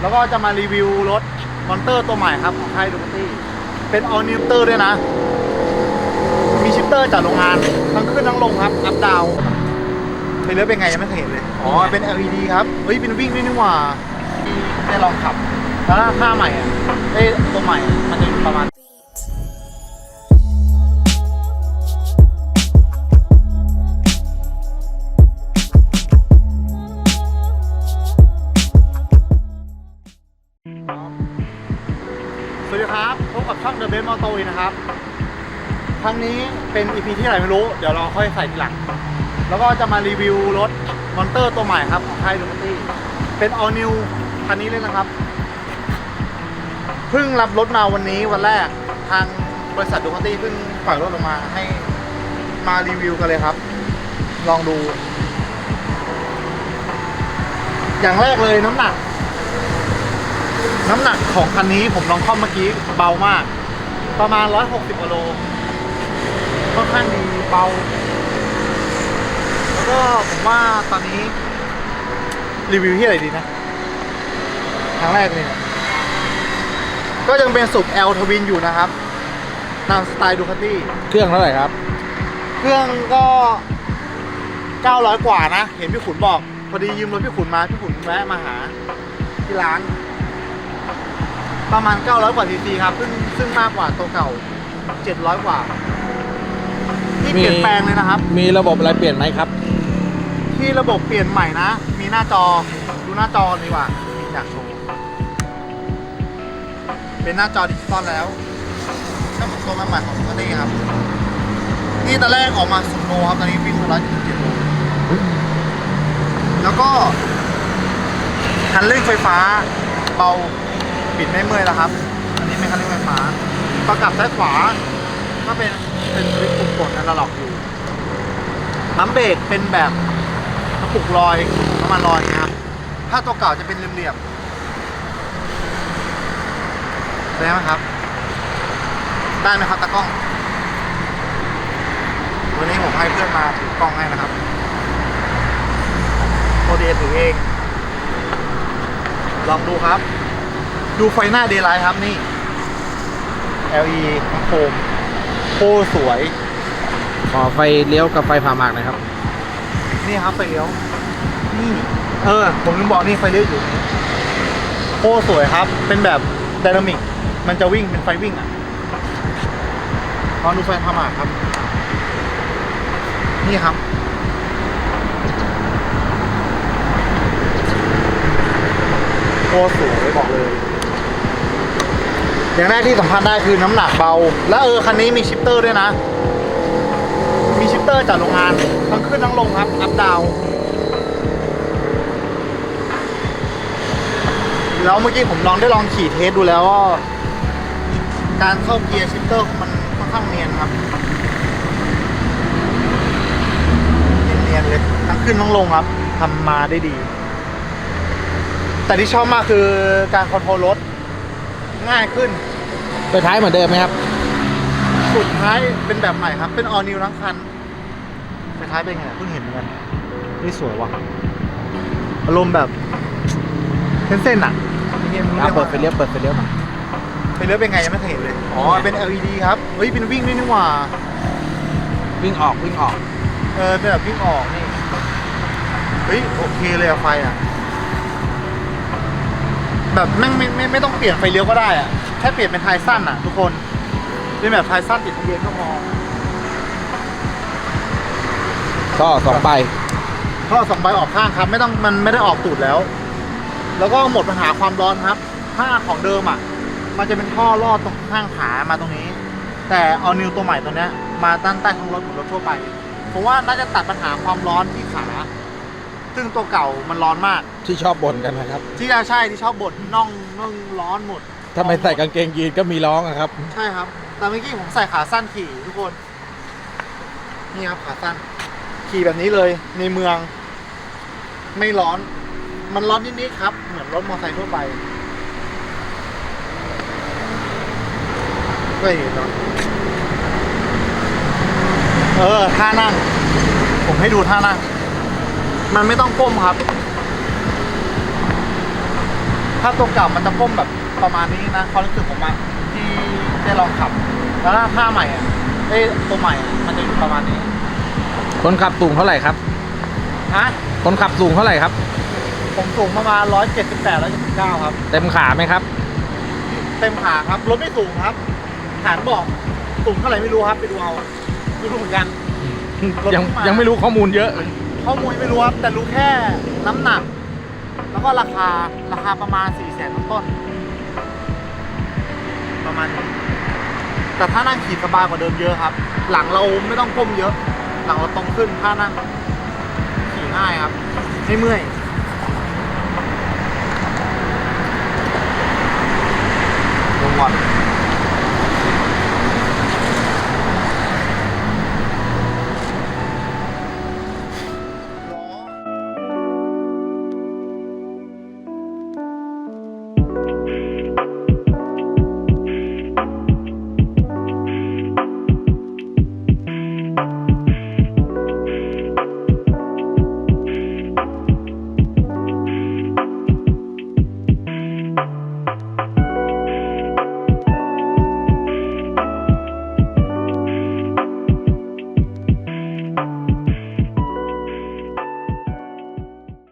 แล้วก็จะมารีวิวรถมอนเตอร์ตัวใหม่ครับของค่ายดูคตี้เป็นออนิวเตอร์ด้วยนะ มีชิปเตอร์จากโรงงาน ทั้งขึ้นทั้งลงครับ อัพดาวเป็นเรื่องเป็นไงยังไม่เคยเห็นเลย อ๋อ เป็น LED ครับ เฮ้ย เป็นวิ่งด้วยนี่หว่าที่ได้ลองขับ แล้วค่าใหม่อะเอ้ยตัวใหม่อะมันจะอยู่ประมาณ โตอีนะครับ ครั้งนี้เป็น EP ที่ไหนไม่รู้ เดี๋ยวเราค่อยใส่ทีหลัง แล้วก็จะมารีวิวรถมอนเตอร์ตัวใหม่ครับของค่ายดูตี้เป็น all new คันนี้เลยนะครับ เพิ่งรับรถมาวันนี้วันแรกทางบริษัทดูคตี้เพิ่งปล่อยรถออกมาให้มารีวิวกันเลยครับ ลองดู อย่างแรกเลยน้ำหนัก น้ำหนักของคันนี้ผมลองเข้าเมื่อกี้เบามาก ประมาณ 160กิโลค่อนข้างดีเบา แล้วก็ผมว่าตอนนี้ รีวิวที่อะไรดีนะครั้งแรกเลยเนี่ยก็ยังเป็นสุก L ทวินอยู่นะครับตามสไตล์ดูคาตี้ เครื่องเท่าไหร่ครับ เครื่องก็ 900 กว่านะ เห็นพี่ขุนบอก พอดียืมรถพี่ขุนมา พี่ขุนแวะมาหาที่ร้าน ประมาณ 900 กว่าซีซีครับ ซึ่งซึ่งมากกว่าตัวเก่า 700 กว่าที่เปลี่ยนแปลงเลยนะครับ มีระบบอะไรเปลี่ยนไหมครับ ที่ระบบเปลี่ยนใหม่นะ มีหน้าจอดูหน้าจอกันดีกว่าอยากโชว์เป็นหน้าจอดิจิตอลแล้วก็เหมือนตัวใหม่ๆของตัวนี้ครับนี่ตอนแรกออกมาสุดโลครับตอนนี้วิ่งมาร้อยเจ็ดสิบเจ็ดโลแล้วก็คันเร่งไฟฟ้าเบา บิดไม่เมื่อยแล้วครับ อันนี้เป็นคันเร่งไฟฟ้าประกับซ้ายขวา ก็เป็นเป็นสวิตช์ปุ่มกดอันละลอกอยู่ปั๊มเบรกเป็นแบบกระปุกลอยประมาณลอยอย่างเงี้ยครับ ถ้าตัวเก่าจะเป็นเหลี่ยมๆได้ไหมครับ ได้ไหมครับตากล้อง วันนี้ผมให้เพื่อนมาถือกล้องให้นะครับโมเดลถือเอง ลองดูครับ ดูไฟหน้าเดย์ไลท์ครับนี่ LED ทั้งโคมโคตรสวย ขอไฟเลี้ยวกับไฟผ่าหมากหนะครับ นี่ครับไฟเลี้ยว นี่ เออ ผมลืมบอกนี่ไฟเลี้ยวอยู่นี่โคตรสวยครับ เป็นแบบไดนามิก มันจะวิ่งเป็นไฟวิ่งอะลองดูไฟพามาครับ นี่ครับ โคตรสวยบอกเลย อย่างแรกที่สัมผัสได้คือน้ำหนักเบา และเออคันนี้มีชิปเตอร์ด้วยนะ มีชิปเตอร์จากโรงงานทั้งขึ้นทั้งลงครับอัพดาวแล้วเมื่อกี้ผมลองได้ลองขี่เทสดูแล้วว่าการเข้าเกียร์ชิปเตอร์มันค่อนข้างเนียนครับเนียนๆเลยทั้งขึ้นทั้งลงครับทำมาได้ดี แต่ที่ชอบมากคือการคอนโทรลรถง่ายขึ้น ไฟท้ายเหมือนเดิมไหมครับ สุดท้ายเป็นแบบใหม่ครับ เป็นออนิวทั้งคันไฟท้ายเป็นไงเพิ่งเห็นเหมือนกันนี่สวยว่ะอารมณ์แบบเส้นๆอะไม่รู้อะรียกเปิว่าดไฟเลี้ยวเปิดไฟเลี้ยวมาไฟเลี้ยวเป็นไงยังไม่เคยเห็นเลย อ๋อ เป็น LED ครับ เฮ้ย เป็นวิ่งด้วยนี่หว่า วิ่งออกวิ่งออก เออเป็นแบบวิ่งออกนี่ เฮ้ย โอเคเลยอะไฟอะแบบแม่งไม่ไม่ไม่ต้องเปลี่ยนไฟเลี้ยวก็ได้อะ แค่เปลี่ยนเป็นไทยสั้นอะทุกคนเป็นแบบไทยสั้นติดทะเบียนก็พอก็สองใบท่อสองใบออกข้างครับ ไม่ต้องมันไม่ได้ออกตูดแล้ว แล้วก็หมดปัญหาความร้อนครับ ถ้าของเดิมอะ มันจะเป็นท่อลอดตรงข้างขามาตรงนี้ แต่เอานิวตัวใหม่ตัวเนี้ย มาด้านใต้ท้องรถเหมือนรถทั่วไปผมว่าน่าจะตัดปัญหาความร้อนที่ขา ซึ่งตัวเก่ามันร้อนมาก ที่ชอบบ่นกันนะครับ ที่จะใช่ที่ชอบบ่นน่องน่องร้อนหมด ถ้าไม่ใส่กางเกงยีนก็มีร้องอะครับ ใช่ครับ แต่เมื่อกี้ผมใส่ขาสั้นขี่ทุกคน นี่ครับขาสั้น ขี่แบบนี้เลยในเมือง ไม่ร้อน มันร้อนนิดๆครับ เหมือนรถมอเตอร์ไซค์ทั่วไปก็เห็นเนาะเออท่านั่ง ผมให้ดูท่านั่ง มันไม่ต้องก้มครับ ถ้าตัวเก่ามันจะก้มแบบ ประมาณนี้นะความรู้สึกผมอะที่ได้ลองขับ แล้วถ้าท่าใหม่อะเอ้ยตัวใหม่อะมันจะอยู่ประมาณนี้คนขับสูงเท่าไหร่ครับ ฮะคนขับสูงเท่าไหร่ครับ ผมสูงประมาณ178 179ครับ เต็มขาไหมครับ เต็มขาครับรถไม่สูงครับฐานบอกสูงเท่าไหร่ไม่รู้ครับไปดูเอาไม่รู้เหมือนกันรถยังเพิ่งมายังไม่รู้ข้อมูลเยอะ ข้อมูลไม่รู้ครับแต่รู้แค่น้ำหนัก แล้วก็ราคาราคาประมาณ4 0 0 0 0 0ต้นๆ ประมาณแต่ถ้านั่งขี่สบายกว่าเดิมเยอะครับ หลังเราไม่ต้องก้มเยอะ หลังเราตรงขึ้นถ้านั่งขี่ง่ายครับไม่เมื่อยลงวัด